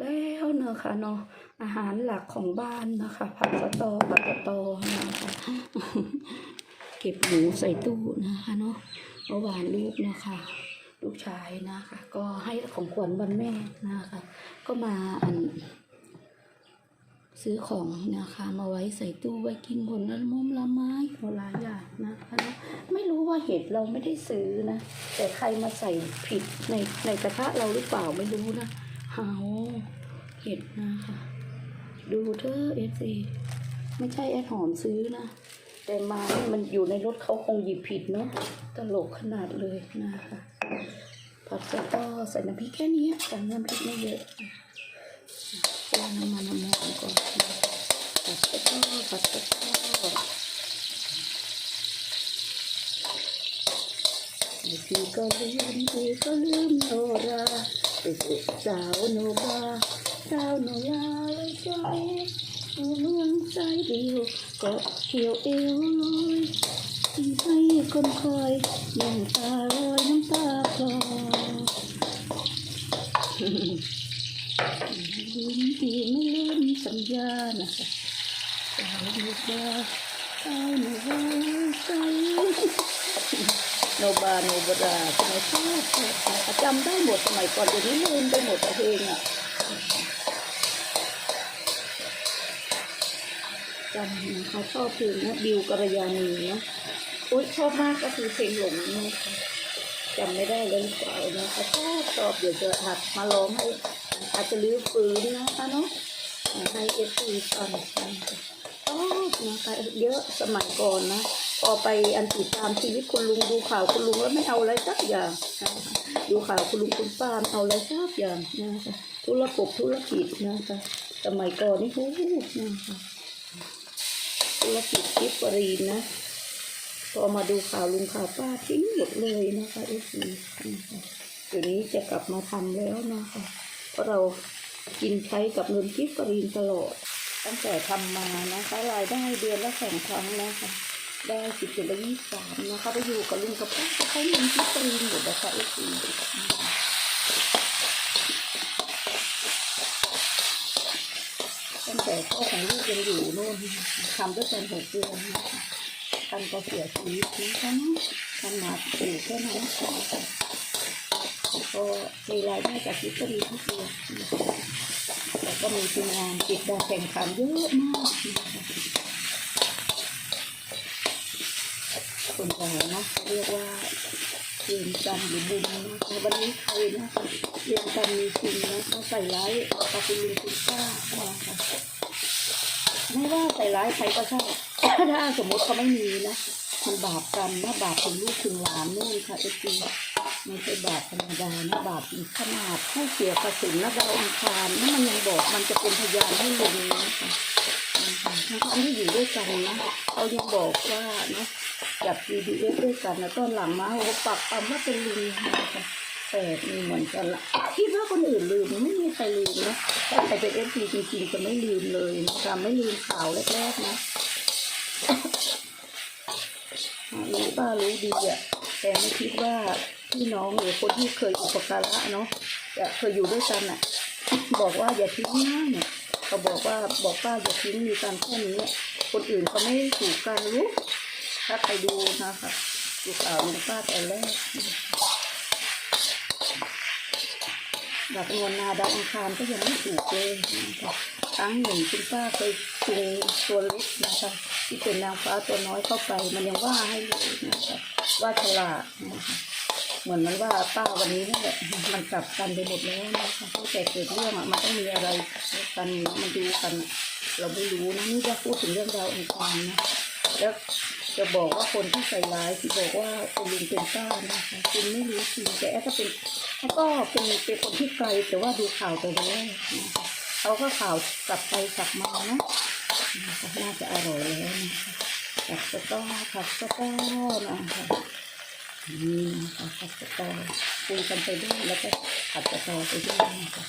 แล้วเนอะค่ะเนาะอาหารหลักของบ้านนะคะ ผัดสะตอผัดสะตอนะคะเก็บหมูใส่ตู้นะคะเนาะเมื่อวานลูกนะคะ ลูกชายนะคะ ก็ให้ของขวัญวันแม่นะคะ ก็มาอันซื้อของนะคะ มาไว้ใส่ตู้ไว้กินผลละมุมละไม้ผลหลายอย่างนะคะ ไม่รู้ว่าเห็ดเราไม่ได้ซื้อนะ แต่ใครมาใส่ผิดในในกระทะเราหรือเปล่าไม่รู้นะ เฮาเห็ดนะคะ ดูเธอเอฟซีไม่ใช่แอดหอมซื้อนะ แต่มาเนี่ยมันอยู่ในรถเขาคงหยิบผิดเนาะตลกขนาดเลยนะคะผัดสะตอใส่น้ำพริกแค่นี้ใส่น้ำพริกไม่เยอะเติมน้ำมันน้ำมันก่อนผัดสะตอผัดสะตอพี่ก็ลืมพี่ก็ลืมโนรา สุดสาวโนบาสาวโนราเลยใจเมืองใจเดียวก็เขียวเอวลอยที่ให้คนคอยน้ำตาลอยน้ำตาคลอลืมที่ไม่ลืมสัญญานะคะสาวโนบาสาวโนบาใจ โนบาโนบราสมัยชอบจำได้หมดสมัยก่อนเดี๋ยวนี้ลืมไปหมดเพลงอะจำนะคะชอบเพลงนะบิวกัลยาณีนะอุ้ยชอบมากก็คือเพลงหลงนะคะจำไม่ได้เลยหรือเปล่านะคะชอบชอบเดี๋ยวจะหัดมาร้องให้อาจจะลื้อฟื้นนะคะเนาะให้เอฟซีฟังนะคะชอบนะคะเยอะสมัยก่อนนะ พอไปอันติดตามชีวิตคุณลุงดูข่าวคุณลุงแล้วไม่เอาอะไรสักอย่างดูข่าวคุณลุงคุณป้าไม่เอาอะไรสักอย่างนะคะธุรกบธุรกิจนะคะสมัยก่อนนี่โอ้โหนะคะธุรกิจกิฟต์ปรีนนะพอมาดูข่าวลุงข่าวป้าทิ้งหมดเลยนะคะเอฟซีเดี๋ยวนี้จะกลับมาทำแล้วนะคะเพราะเรากินใช้กับเงินกิฟต์ปรีนตลอด ตั้งแต่ทำมานะคะรายได้เดือนละสองครั้งนะคะ ได้สิบเจ็ดละยี่สามนะคะไปอยู่กับลุงกับป้าก็ใช้เงินกิฟต์ปรีนอยู่นะคะเอฟซีตั้งแต่พ่อของลูกยังอยู่โน่นทำด้วยกันหกเดือนนะคะท่านก็เสียชีวิตนะคะเนาะท่านมาอยู่แค่นั้นนะคะก็มีรายได้จากกิตรีทุกเดือนแต่ก็มีทีมงานติดดาวแข่งขันเยอะมากนะคะ คนเรานะเรียกว่าเรียนกรรมหรือบุญนะคะวันนี้ใครนะคะเรียนกรรมมีจริงนะคะใส่ร้ายปาคุณลุงคุณป้านะคะไม่ว่าใส่ร้ายใครก็ใช่ถ้าสมมติเขาไม่มีนะมันบาปกรรมนะบาปถึงลูกถึงหลานนู่นค่ะเอจีไม่ใช่บาปธรรมดานะบาปขนาดผู้เสียกระสุนนะดาวอังคารนี่มันยังบอกมันจะเป็นพยานให้ลุงนะคะทั้งที่อยู่ด้วยกันนะเขายังบอกว่านะ จับ GDS ด้วยกันแล้วก็หลังมาโอ้ปักปั๊มว่าเป็นลิงแต่มีเหมือนกันละคิดว่าคนอื่นลืมไม่มีใครลืมนะถ้าใครเป็นเอฟซีจริงๆจะไม่ลืมเลยนะคะไม่ลืมข่าวแรกๆนะรู้ป้ารู้ดีอะแต่ไม่คิดว่าพี่น้องหรือคนที่เคยอุปการะเนาะจะเคยอยู่ด้วยกันอะบอกว่าอย่าทิ้งนะเนี่ยเขาบอกว่าบอกป้าอย่าทิ้งมีกันแค่นี้อะคนอื่นเขาไม่ถูกกันรู้ ถ้าใครดูนะคะดูข่าวลุงป้าแต่แรกดับเงินนาดาวอังคารก็ยังไม่ถูกเลยนะคะครั้งหนึ่งคุณป้าเคยจูงตัวเล็กนะคะที่เป็นนางฟ้าตัวน้อยเข้าไป มันยังว่าให้เลยนะคะว่าฉลาดนะคะเหมือนมันว่าป้าวันนี้นั่นแหละมันกลับกันไปหมดแล้วนะคะตั้งแต่เกิดเรื่องอะมันต้องมีอะไรกันมันดูกัน เราไม่รู้นะนี่จะพูดถึงเรื่องราวอังคารนะแล้ว จะบอกว่าคนที่ใส่ร้ายที่บอกว่าคุณลุงเป็นป้านะคะคุณไม่รู้จริงแต่แอก็เป็นแอดก็เป็นเป็นคนที่ไกลแต่ว่าดูข่าวแต่แรกนะคะเขาก็ข่าวกลับไปกลับมานะนะคะน่าจะอร่อยแล้วนะคะผัดสะต้อผัดสะต้อนะคะนี่นะคะผัดสะตอคุยกันไปด้วยแล้วก็ผัดสะต้อไปด้วยนะคะ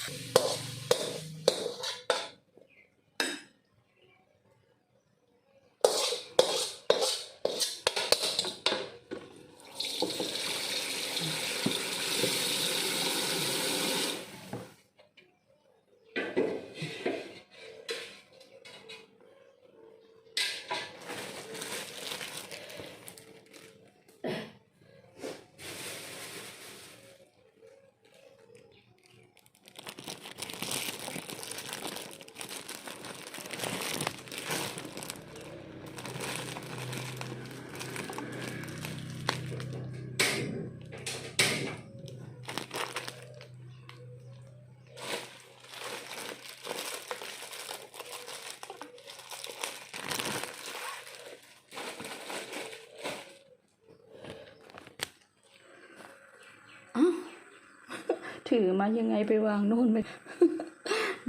ถือมายังไงไปวางโน่นไป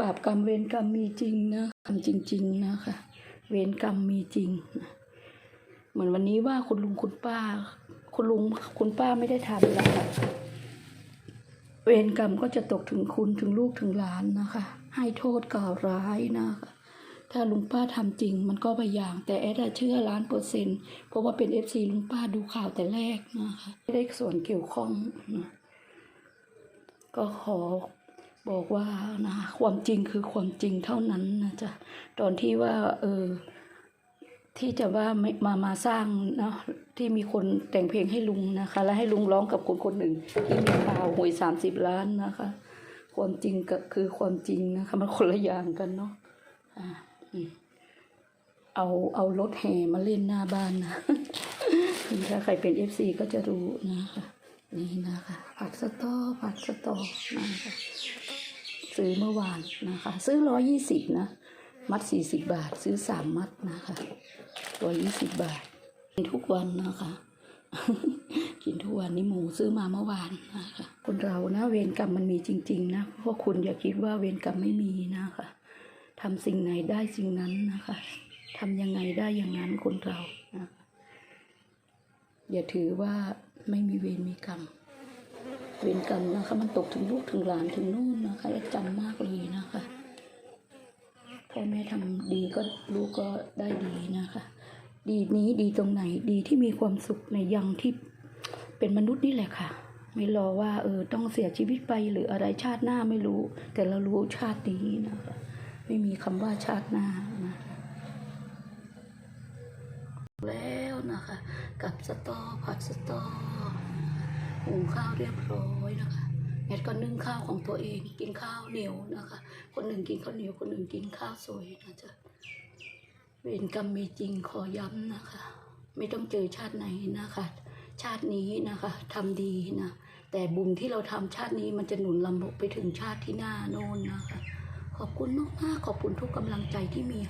บาปกรรมเวรกรรมมีจริงนะกรรมจริง ๆ นะคะ เวรกรรมมีจริง เหมือนวันนี้ว่าคุณลุงคุณป้า คุณลุงคุณป้าไม่ได้ทำแล้วเวรกรรมก็จะตกถึงคุณถึงลูกถึงหลานนะคะ ให้โทษกล่าวร้ายนะคะ ถ้าลุงป้าทำจริง มันก็ไปอย่าง แต่แอดเชื่อล้านเปอร์เซ็นต์เพราะว่าเป็นเอฟซีลุงป้าดูข่าวแต่แรกนะคะไม่ได้ส่วนเกี่ยวข้องนะ ก็ขอบอกว่านะความจริงคือความจริงเท่านั้นนะจ๊ะตอนที่ว่าเออที่จะว่าไม่มามาสร้างเนาะที่มีคนแต่งเพลงให้ลุงนะคะ และให้ลุงร้องกับคนคนหนึ่งที่มีข่าวหวยสามสิบล้านนะคะ ความจริงก็คือความจริงนะคะมันคนละอย่างกันเนาะอ่าเอาเอารถแห่มาเล่นหน้าบ้านนะถ้าใครเป็นเอฟซีก็จะรู้นะคะ นี่นะคะ ผัดสตอผัดสตอนะคะซื้อเมื่อวานนะคะ ซื้อร้อยี่สิบนะ มัดสี่สิบบาท ซื้อสามมัดนะคะร้อยยี่สิบบาทกินทุกวันนะคะ กินทุกวันนี่หมูซื้อมาเมื่อวานนะคะ คนเรานะเวรกรรมมันมีจริง ๆ นะพวกคุณอย่าคิดว่าเวรกรรมไม่มีนะคะทำสิ่งไหนได้สิ่งนั้นนะคะทำยังไงได้อย่างนั้นคนเรานะะอย่าถือว่า ไม่มีเวรมีกรรม เวรกรรมนะคะ มันตกถึงลูกถึงหลานถึงนู่นนะคะจำมากเลยนะคะพ่อแม่ทำดีก็ลูกก็ได้ดีนะคะ ดีนี้ดีตรงไหนดีที่มีความสุขในยังที่เป็นมนุษย์นี่แหละค่ะ ไม่รอว่าเออต้องเสียชีวิตไปหรืออะไรชาติหน้าไม่รู้ แต่เรารู้ชาตินี้นะคะไม่มีคำว่าชาติหน้านะคะแล้วนะคะ กับสตอผัดสตอ หุงข้าวเรียบร้อยนะคะแอดก็นึ่งข้าวของตัวเองกินข้าวเหนียวนะคะ คนหนึ่งกินข้าวเหนียวคนหนึ่งกินข้าวสวยนะจ๊ะเวรกรรมมีจริงขอย้ำนะคะ ไม่ต้องเจอชาติไหนนะคะ ชาตินี้นะคะทำดีนะแต่บุญที่เราทำชาตินี้มันจะหนุนลำบกไปถึงชาติที่หน้าโน่นนะคะ ขอบคุณมากๆขอบคุณทุกกำลังใจที่มี